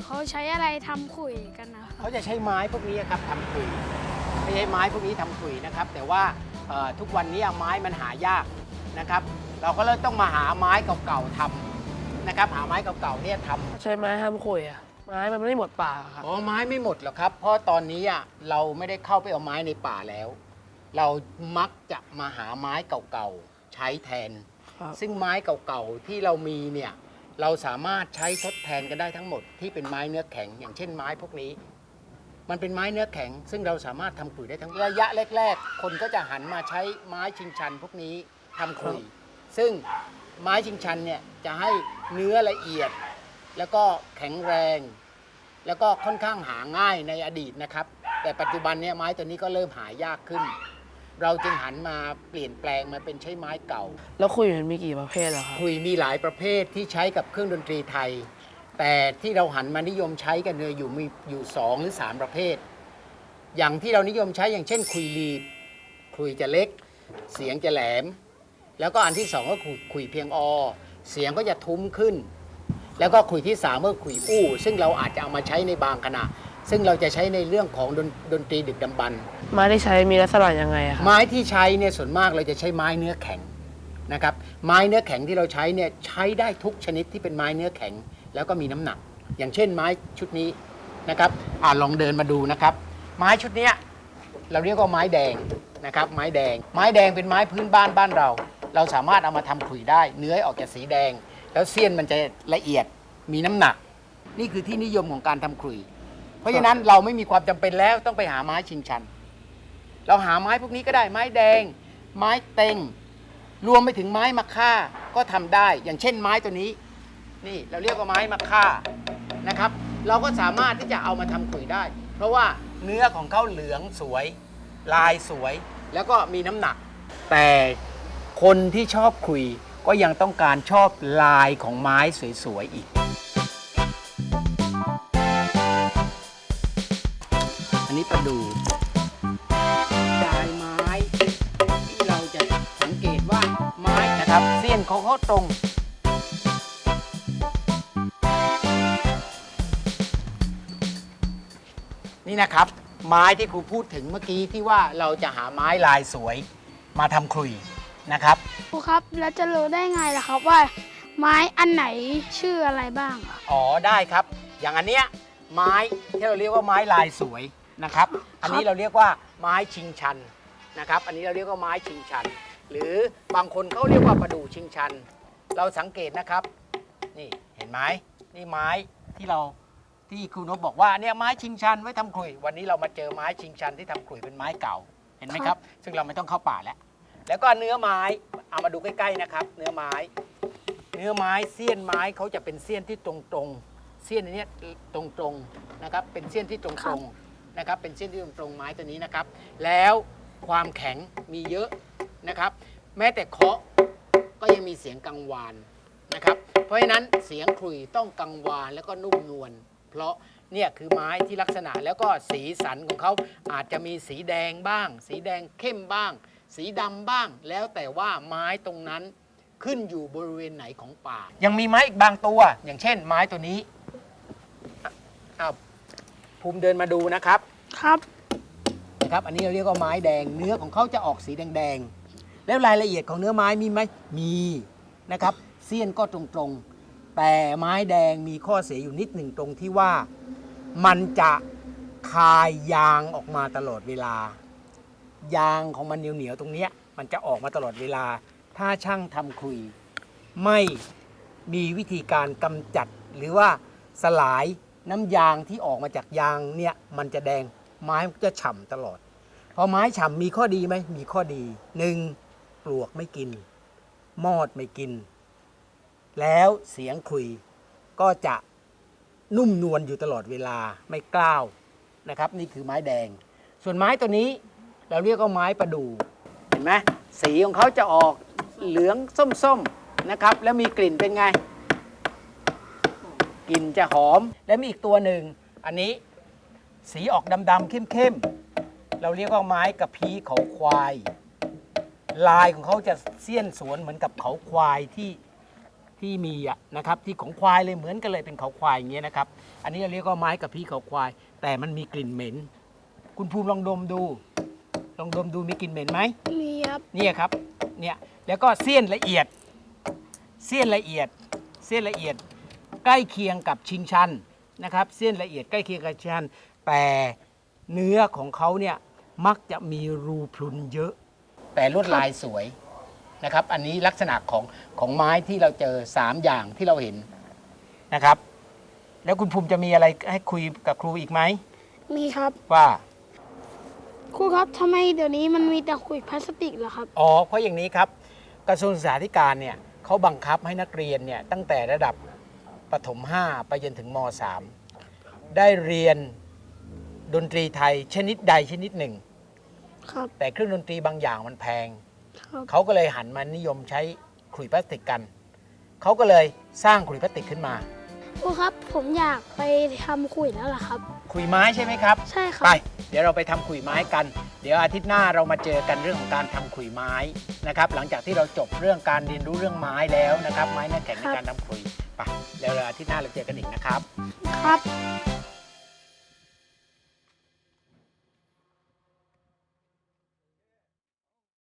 ก่อนเขาใช้อะไรทำขุยกันนะครับเขาจะใช้ไม้พวกนี้ครับทำขุยไม่ใช่ไม้พวกนี้ทำขุยนะครับ แต่ว่าเอ่อทุกวันนี้ไม้มันหายากนะครับ เราก็เลยต้องมาหาไม้เก่าๆทำนะครับ หาไม้เก่าๆเนี่ยทำใช้ไม้ทำขุยอะไม้มันไม่หมดป่าครับอ๋อไม้ไม่หมดหรอกครับ เพราะตอนนี้อะเราไม่ได้เข้าไปเอาไม้ในป่าแล้ว เรามักจะมาหาไม้เก่าๆใช้แทนครับซึ่งไม้เก่าๆที่เรามีเนี่ย เราสามารถใช้ทดแทนกันได้ทั้งหมดที่เป็นไม้เนื้อแข็ง อย่างเช่นไม้พวกนี้ มันเป็นไม้เนื้อแข็ง ซึ่งเราสามารถทำขุยได้ทั้งระยะแรก ๆ คนก็จะหันมาใช้ไม้ชิงชันพวกนี้ทำขุย ซึ่งไม้ชิงชันเนี่ยจะให้เนื้อละเอียด แล้วก็แข็งแรง แล้วก็ค่อนข้างหาง่ายในอดีตนะครับ แต่ปัจจุบันเนี่ยไม้ตัวนี้ก็เริ่มหายากขึ้น เราจึงหันมาเปลี่ยนแปลงมาเป็นใช้ไม้เก่า แล้วขุยมันมีกี่ประเภทเหรอครับคุยมีหลายประเภทที่ใช้กับเครื่องดนตรีไทย แต่ที่เราหันมานิยมใช้กันเนี่ยอยู่มีอยู่สองหรือสามประเภท อย่างที่เรานิยมใช้อย่างเช่น คุยรีบคุยจะเล็ก เสียงจะแหลม แล้วก็อันที่สองก็คุยคุยเพียงอ เสียงก็จะทุ้มขึ้น แล้วก็คุยที่สามก็คุยอู้ ซึ่งเราอาจจะเอามาใช้ในบางขณะ ซึ่งเราจะใช้ในเรื่องของดนดนตรีดึกดำบรรพ์ไม้ที่ใช้มีลักษณะยังไงอะครับไม้ที่ใช้เนี่ยส่วนมากเราจะใช้ไม้เนื้อแข็งนะครับ ไม้เนื้อแข็งที่เราใช้เนี่ยใช้ได้ทุกชนิดที่เป็นไม้เนื้อแข็ง แล้วก็มีน้ำหนัก อย่างเช่นไม้ชุดนี้นะครับอ่าลองเดินมาดูนะครับ ไม้ชุดเนี้ยเราเรียกว่าไม้แดงนะครับ ไม้แดง ไม้แดงเป็นไม้พื้นบ้านบ้านเรา เราสามารถเอามาทำขลุ่ยได้ เนื้อออกจากสีแดง แล้วเสี้ยนมันจะละเอียดมีน้ำหนัก นี่คือที่นิยมของการทำขลุ่ย เพราะฉะนั้นเราไม่มีความจำเป็นแล้วต้องไปหาไม้ชิงชัน เราหาไม้พวกนี้ก็ได้ไม้แดง ไม้เต็ง รวมไปถึงไม้มะค่าก็ทำได้ อย่างเช่นไม้ตัวนี้ นี่เราเรียกว่าไม้มะค่านะครับ เราก็สามารถที่จะเอามาทำขลุ่ยได้ เพราะว่าเนื้อของเขาเหลืองสวย ลายสวย แล้วก็มีน้ำหนัก แต่คนที่ชอบขลุ่ยก็ยังต้องการชอบลายของไม้สวยๆอีก อันนี้ประดู่ลายไม้ที่เราจะสังเกตว่าไม้นะครับเส้นของเขาตรง นี่นะครับ ไม้ที่ครูพูดถึงเมื่อกี้ที่ว่าเราจะหาไม้ลายสวยมาทำคลุยนะครับ ครูครับแล้วจะรู้ได้ไงล่ะครับว่า ไม้อันไหนชื่ออะไรบ้างอะ อ๋อได้ครับ อย่างอันเนี้ยไม้ที่เราเรียกว่าไม้ลายสวย นะครับ อันนี้เราเรียกว่าไม้ชิงชันนะครับ อันนี้เราเรียกว่าไม้ชิงชัน หรือบางคนเขาเรียกว่าประดู่ชิงชัน เราสังเกตนะครับ นี่เห็นไหมนี่ไม้ที่เราที่ครูนพบอกว่าเนี่ยไม้ชิงชันไว้ทำขลุย วันนี้เรามาเจอไม้ชิงชันที่ทำขลุยเป็นไม้เก่า เห็นไหมครับ ซึ่งเราไม่ต้องเข้าป่าแล้ว แล้วก็เนื้อไม้เอามาดูใกล้ๆนะครับ เนื้อไม้ เนื้อไม้เสี้ยนไม้เขาจะเป็นเสี้ยนที่ตรงๆเสี้ยนอันเนี้ยตรงๆนะครับ เป็นเสี้ยนที่ตรงๆ นะครับเป็นเส้นที่ตรงๆไม้ตัวนี้นะครับ แล้วความแข็งมีเยอะนะครับ แม้แต่เคาะก็ยังมีเสียงกังวานนะครับ เพราะฉะนั้นเสียงขลุ่ยต้องกังวานแล้วก็นุ่มนวลเพราะเนี่ยคือไม้ที่ลักษณะแล้วก็สีสันของเขาอาจจะมีสีแดงบ้าง สีแดงเข้มบ้าง สีดำบ้าง แล้วแต่ว่าไม้ตรงนั้นขึ้นอยู่บริเวณไหนของป่า ยังมีไม้อีกบางตัว อย่างเช่น ไม้ตัวนี้ ภูมิเดินมาดูนะครับครับ นะครับ อันนี้เราเรียกว่าไม้แดง เนื้อของเขาจะออกสีแดงๆ แล้วรายละเอียดของเนื้อไม้มีไหมมีนะครับเสี้ยนก็ตรงๆ แต่ไม้แดงมีข้อเสียอยู่นิดหนึ่งตรงที่ว่ามันจะคายยางออกมาตลอดเวลา ยางของมันเหนียวๆตรงเนี้ยมันจะออกมาตลอดเวลา ถ้าช่างทำคุย ไม่มีวิธีการกำจัดหรือว่าสลาย น้ำยางที่ออกมาจากยางเนี่ยมันจะแดงไม้มันจะฉ่ำตลอด พอไม้ฉ่ำมีข้อดีไหมมีข้อดีหนึ่งปลวกไม่กิน มอดไม่กิน แล้วเสียงคุยก็จะนุ่มนวลอยู่ตลอดเวลาไม่กล้าวนะครับ นี่คือไม้แดง ส่วนไม้ตัวนี้เราเรียกว่าไม้ประดู่เห็นไหมสีของเขาจะออกเหลืองส้มๆนะครับ แล้วมีกลิ่นเป็นไง กลิ่นจะหอม และมีอีกตัวหนึ่ง อันนี้สีออกดำๆเข้มๆ เราเรียกว่าไม้กระพี้เขาควาย ลายของเขาจะเสี้ยนสวนเหมือนกับเขาควายที่ที่มีอะนะครับที่ของควายเลยเหมือนกันเลยเป็นเขาควายอย่างเงี้ยนะครับ อันนี้เราเรียกว่าไม้กับพี่เขาควาย แต่มันมีกลิ่นเหม็น คุณภูมิลองดมดู ลองดมดูมีกลิ่นเหม็นไหมมีครับเนี่ยครับเนี่ยแล้วก็เสี้ยนละเอียด เสี้ยนละเอียด เสี้ยนละเอียด ใกล้เคียงกับชิงชันนะครับเสี้ยนละเอียดใกล้เคียงกับชิงชัน แต่เนื้อของเขาเนี่ยมักจะมีรูพรุนเยอะ แต่ลวดลายสวยนะครับ อันนี้ลักษณะของของไม้ที่เราเจอ 3 อย่างที่เราเห็นนะครับ แล้วคุณภูมิจะมีอะไรให้คุยกับครูอีกไหมมีครับว่า ครูครับทำไมเดี๋ยวนี้มันมีแต่ขวดพลาสติกเหรอครับ อ๋อเพราะอย่างนี้ครับ กระทรวงศึกษาธิการเนี่ยเขาบังคับให้นักเรียนเนี่ยตั้งแต่ระดับ ประถม 5 ไปจนถึงม .3 ได้เรียนดนตรีไทยชนิดใดชนิดหนึ่ง ครับ แต่เครื่องดนตรีบางอย่างมันแพง ครับ เขาก็เลยหันมานิยมใช้ขลุ่ยพลาสติกกัน เขาก็เลยสร้างขลุ่ยพลาสติกขึ้นมาครูครับ ผมอยากไปทำขวดแล้วล่ะครับ ขลุ่ยไม้ใช่ไหมครับ ใช่ครับ ไป เดี๋ยวเราไปทำขลุ่ยไม้กัน เดี๋ยวอาทิตย์หน้าเรามาเจอกันเรื่องของการทำขลุ่ยไม้นะครับ หลังจากที่เราจบเรื่องการเรียนรู้เรื่องไม้แล้วนะครับ ไม้เนื้อแข็งในการทำขลุ่ยไป เดี๋ยวเราอาทิตย์หน้าเราเจอกันอีกนะครับ ครับ